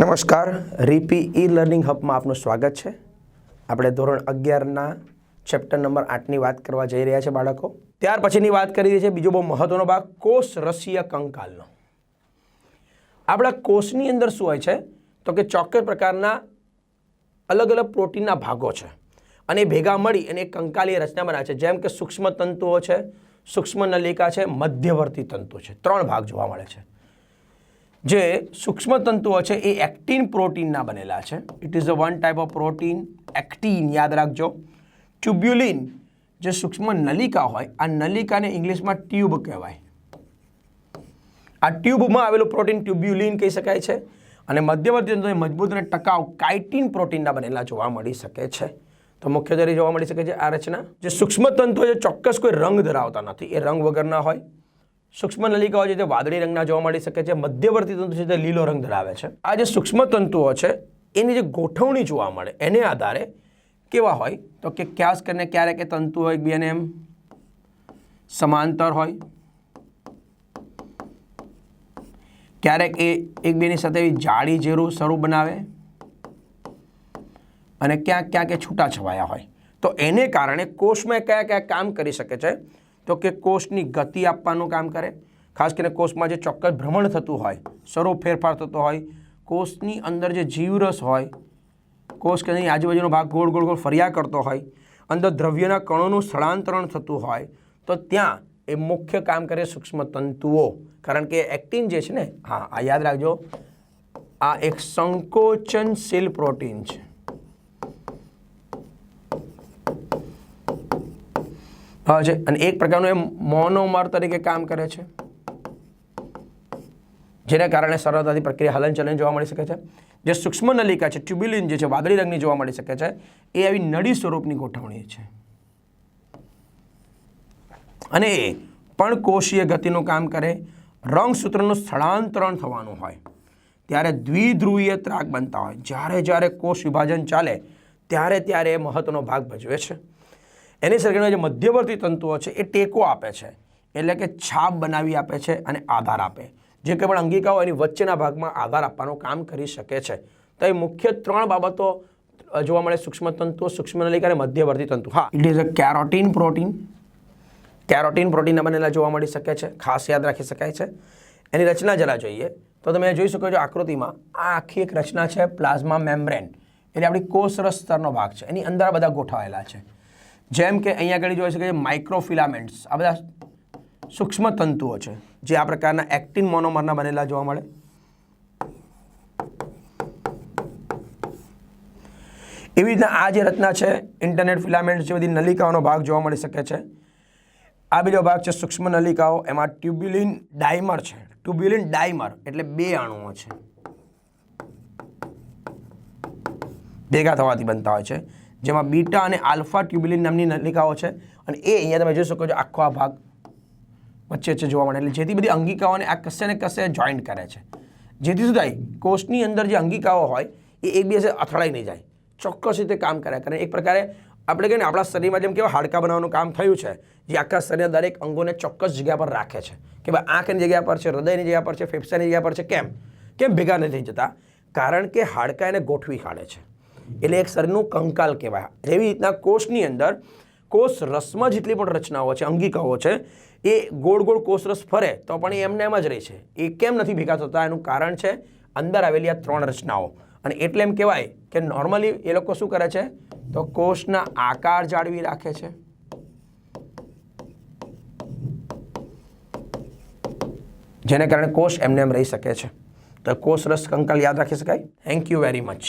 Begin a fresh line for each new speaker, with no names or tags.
નમસ્કાર, રીપી e learning હબમાં આપનું સ્વાગત છે. આપણે ધોરણ અગિયારના ચેપ્ટર નંબર આઠની વાત કરવા જઈ રહ્યા છે બાળકો. ત્યાર પછીની વાત કરી રહી છે બીજો બહુ મહત્વનો ભાગ, કોષ રસીય કંકાલનો. આપણા કોષની અંદર શું હોય છે? તો કે ચોક્કસ પ્રકારના અલગ અલગ પ્રોટીનના ભાગો છે. અને ભેગા મળી અને કંકાલીય રચના બનાવે છે. જેમ કે સૂક્ષ્મ તંતુઓ છે, સૂક્ષ્મ નલિકા છે, મધ્યવર્તી તંતુ છે. ત્રણ ભાગ જોવા મળે છે. જે સૂક્ષ્મ તંતુઓ છે એ એક્ટિન પ્રોટીનના બનેલા છે. It is a one type of protein actin યાદ રાખજો. ટ્યુબ્યુલિન જે સૂક્ષ્મ નલિકા હોય, આ નલિકાને ઇંગ્લિશમાં ટ્યુબ કહેવાય. આ ટ્યુબમાં આવેલું પ્રોટીન ટ્યુબ્યુલિન કહી શકાય છે અને મધ્યવર્તી તંતુ મજબૂત અને ટકાઉ કાઇટિન પ્રોટીનના બનેલા જોવા મળી શકે છે. તો મુખ્ય જોવા મળી શકે છે આ રચના. જે સૂક્ષ્મ તંતુઓ છે, ચોક્કસ કોઈ રંગ ધરાવતા નથી. એ રંગ વગરના હોય. સૂક્ષ્મ નલિકાઓ જે વાદળી રંગના જોવા મળી શકે છે. મધ્યવર્તી તંતુ છે તે લીલો રંગ ધરાવે છે. આ જે સૂક્ષ્મ તંતુઓ છે, એની જે ગોઠવણી જોવા મળે, એને આધારે કેવા હોય? તો કે ખાસ કરીને ક્યારેક એ તંતુઓ એકબીજાને એમ સમાંતર હોય. ક્યારેક એ એકબીજાની સાથે એવી જાળી જેવું સ્વરૂપ બનાવે. અને ક્યાંક ક્યાંક એ છૂટા છવાયા હોય. તો એને કારણે કોષમાં કયા કયા કામ કરી શકે છે? તો કે કોષની ગતિ આપવાનું કામ કરે. ખાસ કરીને કોષમાં જે ચોક્કસ ભ્રમણ થતું હોય સ્વરૂપ ફેરફાર થતો હોય, કોષની અંદર જે જીવરસ હોય, કોષ કે આજુબાજુનો ભાગ ગોળ ગોળ ગોળ ફર્યા કરતો હોય, અંદર દ્રવ્યના કણોનું સ્થળાંતરણ થતું હોય, તો ત્યાં એ મુખ્ય કામ કરે સૂક્ષ્મ તંતુઓ. કારણ કે એક્ટિન જે છે ને, હા, આ યાદ રાખજો, આ એક સંકોચનશીલ પ્રોટીન છે. છે અને એક પ્રકારનું એ મોનોમર તરીકે કામ કરે છે. જેના કારણે સરળતાથી પ્રક્રિયા હલનચલન જોવા મળી શકે છે. જે સૂક્ષ્મ નલિકા છે ટ્યુબ્યુલિન જે છે, વાદળી રંગની જોવા મળી શકે છે, એ આવી નળી સ્વરૂપની ગોઠવણી છે. અને એ પણ કોષીય ગતિનું કામ કરે રંગસૂત્રનું સ્થળાંતરણ થવાનું હોય. ત્યારે દ્વિધ્રુવીય ત્રાક બનતા હોય. જ્યારે જ્યારે કોષ વિભાજન ચાલે, ત્યારે ત્યારે એ મહત્વનો ભાગ ભજવે છે. એની સર્કિટમાં જે મધ્યવર્તી તંતુઓ છે, એ ટેકો આપે છે. એટલે કે છાપ બનાવી આપે છે અને આધાર આપે. જે કંઈ પણ અંગિકાઓ એની વચ્ચેના ભાગમાં આધાર આપવાનું કામ કરી શકે છે. તો એ મુખ્ય ત્રણ બાબતો જોવા મળે, સૂક્ષ્મ તંતુઓ, સૂક્ષ્મ નલિકા અને મધ્યવર્તી તંતુ. હા it is a keratin protein keratin પ્રોટીનના બનેલા જોવા મળી શકે છે, ખાસ યાદ રાખી શકાય છે. એની રચના જરા જોઈએ. તો તમે જોઈ શકો છો આકૃતિમાં આ આખી એક રચના છે પ્લાઝમા મેમ્બ્રેન. એટલે આપણી કોષરસ સ્તરનો ભાગ છે. એની અંદર આ બધા ગોઠવાયેલા છે. જેમ કે અહીંયા આગળ જોઈ શકે છે માઇક્રોફિલામેન્ટ્સ આ બધા સૂક્ષ્મ તંતુઓ છે, જે આ પ્રકારના એક્ટિન મોનોમરના બનેલા જોવા મળે. એવી રીતના આ જે રચના છે, ઇન્ટરનેટ ફિલામેન્ટ જે બધી નલિકાઓનો ભાગ જોવા મળી શકે છે. આ બીજો ભાગ છે સૂક્ષ્મ નલિકાઓ, એમાં ટ્યુબ્યુલિન ડાયમર છે. ટ્યુબ્યુલિન ડાયમર એટલે બે અણુઓ છે. ભેગા થવાથી બનતા હોય છે. જેમાં બીટા અને આલ્ફા ટ્યુબ્યુલિન નામની નલિકાઓ છે. અને એ અહીંયા તમે જોઈ શકો છો આખો આ ભાગ વચ્ચે વચ્ચે જોવા મળે. એટલે જેથી બધી અંગિકાઓને આ કશે ને કશે જોઈન્ટ કરે છે. જેથી શું કોષની અંદર જે અંગિકાઓ હોય, એ એકબીજા અથડાઈ નહીં જાય. ચોક્કસ રીતે કામ કર્યા કરે. એક પ્રકારે આપણે કહીએ ને, આપણા શરીરમાં જેમ કેવા હાડકા બનાવવાનું કામ થયું છે, જે આખા શરીરના દરેક અંગોને ચોક્કસ જગ્યા પર રાખે છે. કે ભાઈ આંખની જગ્યા પર છે, હૃદયની જગ્યા પર છે, ફેફસાની જગ્યા પર છે, કેમ? કેમ ભેગા નથી જતા કારણ કે હાડકા એને ગોઠવી કાઢે છે. એટલે એક શરીરનું કંકાલ કહેવાય. એવી રીતના કોષની અંદર કોષ રસમાં જેટલી પણ રચનાઓ છે, અંગિકાઓ છે, એ ગોળ ગોળ કોષરસ ફરે તો પણ એમને એમ જ રહે છે. એ કેમ નથી ભેગા થતા? એનું કારણ છે અંદર આવેલી આ ત્રણ રચનાઓ. અને એટલે એમ કહેવાય કે નોર્મલી એ લોકો શું કરે છે? તો કોષના આકાર જાળવી રાખે છે. જેને કારણે કોષ એમને એમ રહી શકે છે. તો કોષ રસ કંકાલ યાદ રાખી શકાય? Thank you very much